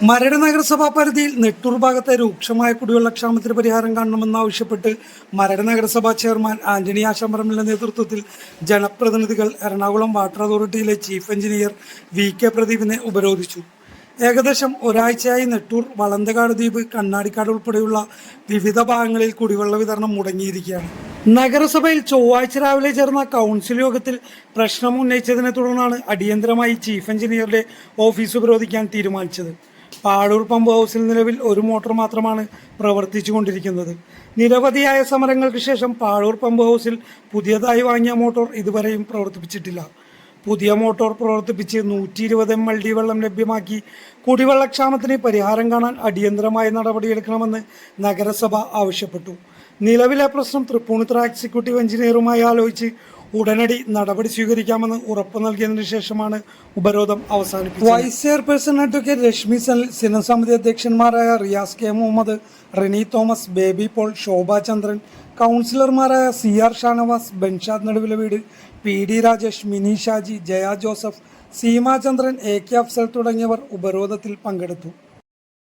മരട് നഗരസഭാ പരിധിയിൽ നെട്ടൂർ ഭാഗത്തെ രൂക്ഷമായ കുടിവെള്ള ക്ഷാമത്തിന് പരിഹാരം കാണണമെന്നാവശ്യപ്പെട്ട് മരട് നഗരസഭാ ചെയർമാൻ ആന്റണി ആശാമ്പറമ്പിന്റെ നേതൃത്വത്തിൽ ജനപ്രതിനിധികൾ എറണാകുളം വാട്ടർ അതോറിറ്റിയിലെ ചീഫ് എഞ്ചിനീയർ വി കെ പ്രദീപിനെ ഉപരോധിച്ചു. ഏകദേശം ഒരാഴ്ചയായി നെട്ടൂർ വളന്തകാട് ദ്വീപ് കണ്ണാടിക്കാട് ഉൾപ്പെടെയുള്ള വിവിധ ഭാഗങ്ങളിൽ കുടിവെള്ള വിതരണം മുടങ്ങിയിരിക്കുകയാണ്. നഗരസഭയിൽ ചൊവ്വാഴ്ച രാവിലെ ചേർന്ന കൗൺസിൽ യോഗത്തിൽ പ്രശ്നം ഉന്നയിച്ചതിനെ തുടർന്നാണ് അടിയന്തരമായി ചീഫ് എഞ്ചിനീയറുടെ ഓഫീസ് ഉപരോധിക്കാൻ തീരുമാനിച്ചത്. പാടൂർ പമ്പ് ഹൗസിൽ നിലവിൽ ഒരു മോട്ടോർ മാത്രമാണ് പ്രവർത്തിച്ചു കൊണ്ടിരിക്കുന്നത്. നിരവധിയായ സമരങ്ങൾക്ക് ശേഷം പാഴൂർ പമ്പ് ഹൗസിൽ പുതിയതായി വാങ്ങിയ മോട്ടോർ ഇതുവരെയും പ്രവർത്തിപ്പിച്ചിട്ടില്ല. പുതിയ മോട്ടോർ പ്രവർത്തിപ്പിച്ച് നൂറ്റി ഇരുപത് എം എൽ ഡി വെള്ളം ലഭ്യമാക്കി കുടിവെള്ളക്ഷാമത്തിന് പരിഹാരം കാണാൻ അടിയന്തരമായ നടപടിയെടുക്കണമെന്ന് നഗരസഭ ആവശ്യപ്പെട്ടു. നിലവിലെ പ്രശ്നം തൃപ്പൂണിത്തുറ എക്സിക്യൂട്ടീവ് എഞ്ചിനീയറുമായി ആലോചിച്ച് ഉടനടി നടപടി സ്വീകരിക്കാമെന്ന് ഉറപ്പ് നൽകിയതിനു ശേഷമാണ് ഉപരോധം അവസാനിപ്പിച്ചത്. വൈസ് ചെയർപേഴ്സൺ അഡ്വക്കേറ്റ് രശ്മി സൽ സിനസമിതി അധ്യക്ഷന്മാരായ റിയാസ് കെ മുഹമ്മദ് റിനി തോമസ് ബേബി പോൾ ശോഭാ ചന്ദ്രൻ കൗൺസിലർമാരായ സി ആർ ഷാനവാസ് ബെൻഷാദ് നടുവിലെ വീട് P D Rajesh Mini Shaji Jaya Joseph Seemachandran A K Afsal തുടങ്ങിയവർ ഉപരോധത്തിൽ പങ്കെടുത്തു.